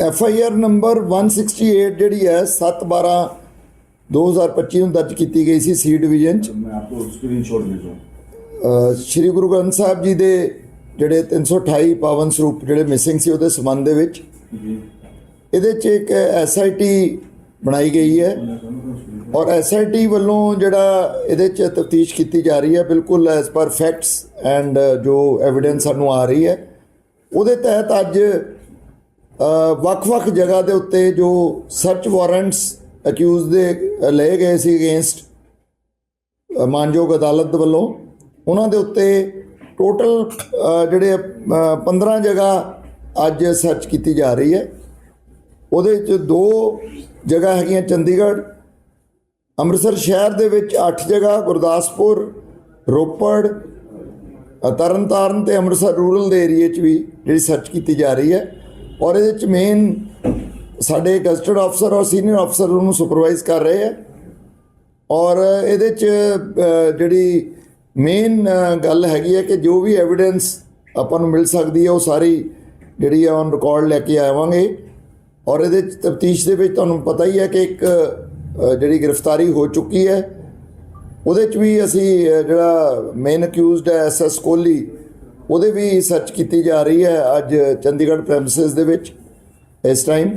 F I R number 168 ਜਿਹੜੀ ਹੈ 7/12 2025 ਨੂੰ ਦਰਜ ਕੀਤੀ ਗਈ ਸੀ ਸੀ ਡਿਵੀਜ਼ਨ ਚ। ਮੈਂ ਆਪਕੋ ਸਕਰੀਨਸ਼ਾਟ ਭੇਜੂੰ। ਸ਼੍ਰੀ ਗੁਰੂ ਗ੍ਰੰਥ ਸਾਹਿਬ ਜੀ ਦੇ ਜਿਹੜੇ 328 ਪਾਵਨ ਸਰੂਪ ਜਿਹੜੇ ਮਿਸਿੰਗ ਸੀ ਉਹਦੇ ਸਬੰਧ ਦੇ ਵਿੱਚ। ਇਹਦੇ ਚ ਇੱਕ ਐੱਸ ਆਈ ਟੀ ਬਣਾਈ ਗਈ ਹੈ। ਔਰ ਐੱਸ ਆਈ ਟੀ ਵੱਲੋਂ ਜਿਹੜਾ ਇਹਦੇ ਚ ਤਫਤੀਸ਼ ਕੀਤੀ ਜਾ ਰਹੀ ਹੈ ਬਿਲਕੁਲ ਐਸ ਪਰ ਫੈਕਟਸ ਐਂਡ ਜੋ ਐਵੀਡੈਂਸ ਸਾਨੂੰ ਆ ਰਹੀ ਹੈ। ਉਹਦੇ ਤਹਿਤ ਅੱਜ ਵੱਖ-ਵੱਖ ਜਗ੍ਹਾ ਦੇ ਉੱਤੇ ਜੋ ਸਰਚ ਵਾਰੰਟਸ ਅਕਿਊਜ਼ ਦੇ ਲਏ ਗਏ ਸੀ ਅਗੇਂਸਟ ਮਾਨਯੋਗ ਅਦਾਲਤ ਵੱਲੋਂ ਉਹਨਾਂ ਦੇ ਉੱਤੇ ਟੋਟਲ ਜਿਹੜੇ ਅ, 15 ਜਗ੍ਹਾ ਅੱਜ ਸਰਚ ਕੀਤੀ ਜਾ ਰਹੀ ਹੈ। ਉਹਦੇ ਵਿੱਚ ਦੋ ਜਗ੍ਹਾ ਹੈਗੀਆਂ ਚੰਡੀਗੜ੍ਹ ਅੰਮ੍ਰਿਤਸਰ ਸ਼ਹਿਰ ਦੇ ਵਿੱਚ 8 ਜਗ੍ਹਾ ਗੁਰਦਾਸਪੁਰ ਰੋਪੜ ਅ, ਤਰਨਤਾਰਨ ਤੇ ਅੰਮ੍ਰਿਤਸਰ ਰੂਰਲ ਦੇ ਏਰੀਏ 'ਚ ਵੀ ਜਿਹੜੀ ਸਰਚ ਕੀਤੀ ਜਾ ਰਹੀ ਹੈ। ਔਰ ਇਹਦੇ 'ਚ ਮੇਨ ਸਾਡੇ ਗਜ਼ਟਡ ਅਫਸਰ ਔਰ ਸੀਨੀਅਰ ਅਫਸਰ ਉਹਨੂੰ ਸੁਪਰਵਾਈਜ਼ ਕਰ ਰਹੇ ਹੈ ਔਰ ਇਹਦੇ 'ਚ ਜਿਹੜੀ ਮੇਨ ਗੱਲ ਹੈਗੀ ਹੈ ਕਿ ਜੋ ਵੀ ਐਵੀਡੈਂਸ ਆਪਾਂ ਨੂੰ ਮਿਲ ਸਕਦੀ ਹੈ, ਉਹ ਸਾਰੀ ਜਿਹੜੀ ਹੈ ਔਨ ਰਿਕਾਰਡ ਲੈ ਕੇ ਆਵਾਂਗੇ। ਔਰ ਇਹਦੇ ਚ ਤਫਤੀਸ਼ ਦੇ ਵਿੱਚ ਤੁਹਾਨੂੰ ਪਤਾ ਹੀ ਹੈ ਕਿ ਇੱਕ ਜਿਹੜੀ ਗ੍ਰਿਫਤਾਰੀ ਹੋ ਚੁੱਕੀ ਹੈ। ਉਹਦੇ ਚ ਵੀ ਅਸੀਂ ਜਿਹੜਾ ਮੇਨ ਅਕਿਊਜ਼ਡ ਹੈ ਐਸਐਸ ਕੋਹਲੀ ਉਹਦੇ ਵੀ ਸਰਚ ਕੀਤੀ ਜਾ ਰਹੀ ਹੈ ਅੱਜ ਚੰਡੀਗੜ੍ਹ ਪ੍ਰੈਮਿਸਿਸ ਦੇ ਵਿੱਚ, ਇਸ ਟਾਈਮ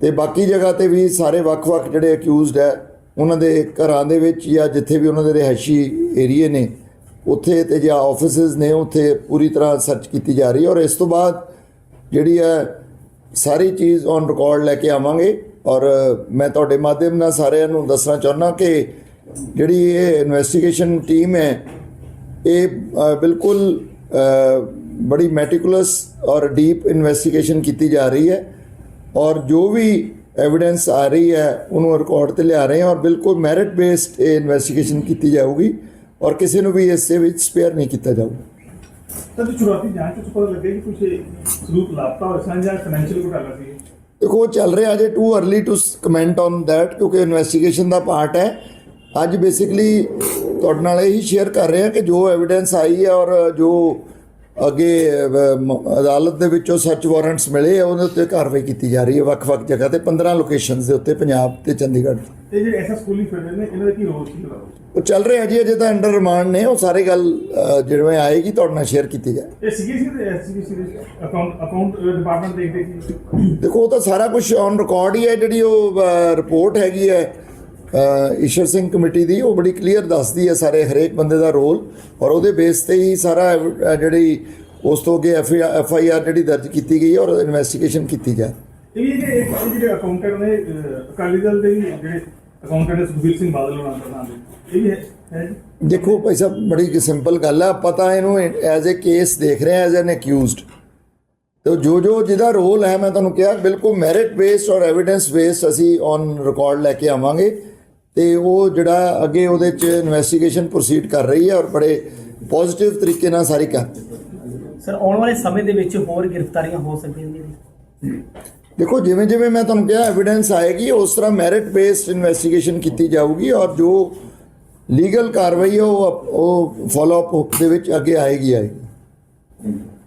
ਤੇ ਬਾਕੀ ਜਗ੍ਹਾ ਤੇ ਵੀ ਸਾਰੇ ਵੱਖ-ਵੱਖ ਜਿਹੜੇ ਅਕਿਊਜ਼ਡ ਹੈ, ਉਹਨਾਂ ਦੇ ਘਰਾਂ ਦੇ ਵਿੱਚ ਜਾਂ ਜਿੱਥੇ ਵੀ ਉਹਨਾਂ ਦੇ ਰਿਹਾਇਸ਼ੀ ਏਰੀਏ ਨੇ, ਉੱਥੇ ਤੇ ਜਾਂ ਆਫਿਸਿਸ ਨੇ, ਉੱਥੇ ਪੂਰੀ ਤਰ੍ਹਾਂ ਸਰਚ ਕੀਤੀ ਜਾ ਰਹੀ ਹੈ। ਔਰ ਇਸ ਤੋਂ ਬਾਅਦ ਜਿਹੜੀ ਹੈ, ਸਾਰੀ ਚੀਜ਼ ਔਨ ਰਿਕਾਰਡ ਲੈ ਕੇ ਆਵਾਂਗੇ। ਔਰ ਮੈਂ ਤੁਹਾਡੇ ਮਾਧਿਅਮ ਨਾਲ ਸਾਰਿਆਂ ਨੂੰ ਦੱਸਣਾ ਚਾਹੁੰਦਾ ਕਿ ਜਿਹੜੀ ਇਹ ਇਨਵੈਸਟੀਗੇਸ਼ਨ ਟੀਮ ਹੈ, ਇਹ ਬਿਲਕੁਲ ਅ, ਬੜੀ ਮੈਟੀਕੂਲਸ ਔਰ ਡੀਪ ਇਨਵੈਸਟੀਗੇਸ਼ਨ ਕੀਤੀ ਜਾ ਰਹੀ ਹੈ ਔਰ ਜੋ ਵੀ ਐਵੀਡੈਂਸ ਆ ਰਹੀ ਹੈ ਉਹਨੂੰ ਰਿਕਾਰਡ ਤੇ ਲਿਆ ਰਹੇ ਹਾਂ ਔਰ ਬਿਲਕੁਲ ਮੈਰਿਟ ਬੇਸਡ ਇਹ ਇਨਵੈਸਟੀਗੇਸ਼ਨ ਕੀਤੀ ਜਾਊਗੀ ਔਰ ਕਿਸੇ ਨੂੰ ਵੀ ਇਸ ਦੇ ਵਿੱਚ ਸਪੇਅਰ ਨਹੀਂ ਕੀਤਾ ਜਾਊਗਾ ਤਾਂ ਸ਼ੁਰੂਆਤੀ ਜਾਂਚ ਵਿੱਚ ਪਤਾ ਲੱਗਿਆ ਕਿ ਕੁਝ ਸਰੂਪ ਲਾਪਤਾ ਹੋਇਆ ਸਨ ਜਾਂ ਫਾਈਨੈਂਸ਼ੀਅਲ ਘੁਟਾਲਾ ਸੀ ਦੇਖੋ ਉਹ ਚੱਲ ਰਿਹਾ ਅਜੇ too early to comment on that ਕਿਉਂਕਿ ਇਨਵੈਸਟੀਗੇਸ਼ਨ ਦਾ ਪਾਰਟ ਹੈ ਅੱਜ ਬੇਸਿਕਲੀ ਤੁਹਾਡੇ ਨਾਲ ਇਹੀ ਸ਼ੇਅਰ ਕਰ ਰਹੇ ਹਾਂ ਕਿ ਜੋ ਐਵੀਡੈਂਸ ਆਈ ਹੈ ਔਰ ਜੋ ਅੱਗੇ ਅਦਾਲਤ ਦੇ ਵਿੱਚੋਂ ਸਰਚ ਵਾਰੰਟਸ ਮਿਲੇ ਆ ਉਹਦੇ ਉੱਤੇ ਕਾਰਵਾਈ ਕੀਤੀ ਜਾ ਰਹੀ ਹੈ ਵੱਖ-ਵੱਖ ਜਗ੍ਹਾ ਤੇ 15 ਲੋਕੇਸ਼ਨਸ ਦੇ ਉੱਤੇ ਪੰਜਾਬ ਤੇ ਚੰਡੀਗੜ੍ਹ। ਇਹ ਜਿਹੜੇ ਐਸਐਸ ਸਕੂਲਿੰਗ ਫਿਰਦੇ ਨੇ ਇਹਨਾਂ ਦਾ ਕੀ ਰੋਲ ਸੀ? ਉਹ ਚੱਲ ਰਿਹਾ ਜੀ ਅਜੇ ਤਾਂ ਅੰਡਰ ਰਿਮਾਂਡ ਨੇ ਉਹ ਸਾਰੀ ਗੱਲ ਜਿਵੇਂ ਆਏਗੀ ਤੁਹਾਡੇ ਨਾਲ ਸ਼ੇਅਰ ਕੀਤੀ ਜਾਏ। ਇਹ ਸੀਗੇ ਸੀ ਤੇ ਐਸਸੀਬੀ ਸੀ ਅਕਾਊਂਟ ਅਕਾਊਂਟ ਡਿਪਾਰਟਮੈਂਟ ਦੇਖਦੇ ਸੀ। ਦੇਖੋ ਉਹ ਤਾਂ ਸਾਰਾ ਕੁਝ ਔਨ ਰਿਕਾਰਡ ਹੀ ਹੈ ਜਿਹੜੀ ਉਹ ਰਿਪੋਰਟ ਹੈਗੀ ਹੈ ਈਸ਼ਰ ਸਿੰਘ ਕਮੇਟੀ ਦੀ ਉਹ ਬੜੀ ਕਲੀਅਰ ਦੱਸਦੀ ਹੈ ਸਾਰੇ ਹਰੇਕ ਬੰਦੇ ਦਾ ਰੋਲ ਔਰ ਉਹਦੇ ਬੇਸ ਤੇ ਹੀ ਸਾਰਾ ਜਿਹੜੀ ਉਸ ਤੋਂ ਅੱਗੇ ਐਫ ਆਈ ਆਰ ਜਿਹੜੀ ਦਰਜ ਕੀਤੀ ਗਈ ਹੈ ਔਰ ਇਨਵੈਸਟੀਗੇਸ਼ਨ ਕੀਤੀ ਜਾ ਇਹ ਵੀ ਜਿਹੜੇ ਇਹ ਜਿਹੜੇ ਅਕਾਊਂਟੈਂਟ ਨੇ ਅਹ, ਅਕਾਲੀ ਦਲ ਦੇ ਵੀ ਜਿਹੜੇ ਅਕਾਊਂਟੈਂਟ ਨੇ ਸੁਖਬੀਰ ਸਿੰਘ ਬਾਦਲ ਹੋਣਾ ਪ੍ਰਧਾਨ ਦੇ ਇਹ ਵੀ ਹੈ ਹੈ ਜੀ? ਦੇਖੋ ਭਾਈ ਸਾਹਿਬ ਬੜੀ ਸਿੰਪਲ ਗੱਲ ਹੈ ਪਤਾ ਇਹਨੂੰ ਐਜ਼ ਅ ਕੇਸ ਦੇਖ ਰਹੇ ਐਜ਼ ਐਨ ਅਕਿਊਜ਼ਡ ਤੇ ਜੋ ਜੋ ਜਿਹਦਾ ਰੋਲ ਹੈ ਮੈਂ ਤੁਹਾਨੂੰ ਕਿਹਾ ਬਿਲਕੁਲ ਮੈਰਿਟ ਬੇਸਡ ਔਰ ਐਵੀਡੈਂਸ ਬੇਸਡ ਅਸੀਂ ਔਨ ਰਿਕਾਰਡ ਲੈ ਕੇ ਆਵਾਂਗੇ। ਤੇ ਉਹ ਜਿਹੜਾ ਅੱਗੇ ਉਹਦੇ ਚ ਇਨਵੈਸਟੀਗੇਸ਼ਨ ਪ੍ਰੋਸੀਡ ਕਰ ਰਹੀ ਹੈ ਔਰ ਬੜੇ ਪੋਜ਼ਿਟਿਵ ਤਰੀਕੇ ਨਾਲ ਸਾਰੀ ਕਰ ਸਰ ਆਉਣ ਵਾਲੇ ਸਮੇਂ ਦੇ ਵਿੱਚ ਹੋਰ ਗ੍ਰਿਫਤਾਰੀਆਂ ਹੋ ਸਕਦੀਆਂ ਨੇ? ਦੇਖੋ ਜਿਵੇਂ ਜਿਵੇਂ ਮੈਂ ਤੁਹਾਨੂੰ ਕਿਹਾ ਐਵੀਡੈਂਸ ਆਏਗੀ ਉਸ ਤਰ੍ਹਾਂ ਮੈਰਿਟ ਬੇਸਡ ਇਨਵੈਸਟੀਗੇਸ਼ਨ ਕੀਤੀ ਜਾਊਗੀ ਔਰ ਜੋ ਲੀਗਲ ਕਾਰਵਾਈ ਹੈ ਉਹ ਉਹ ਫਾਲੋ ਅਪ ਦੇ ਵਿੱਚ ਅੱਗੇ ਆਏਗੀ ਆਏਗੀ।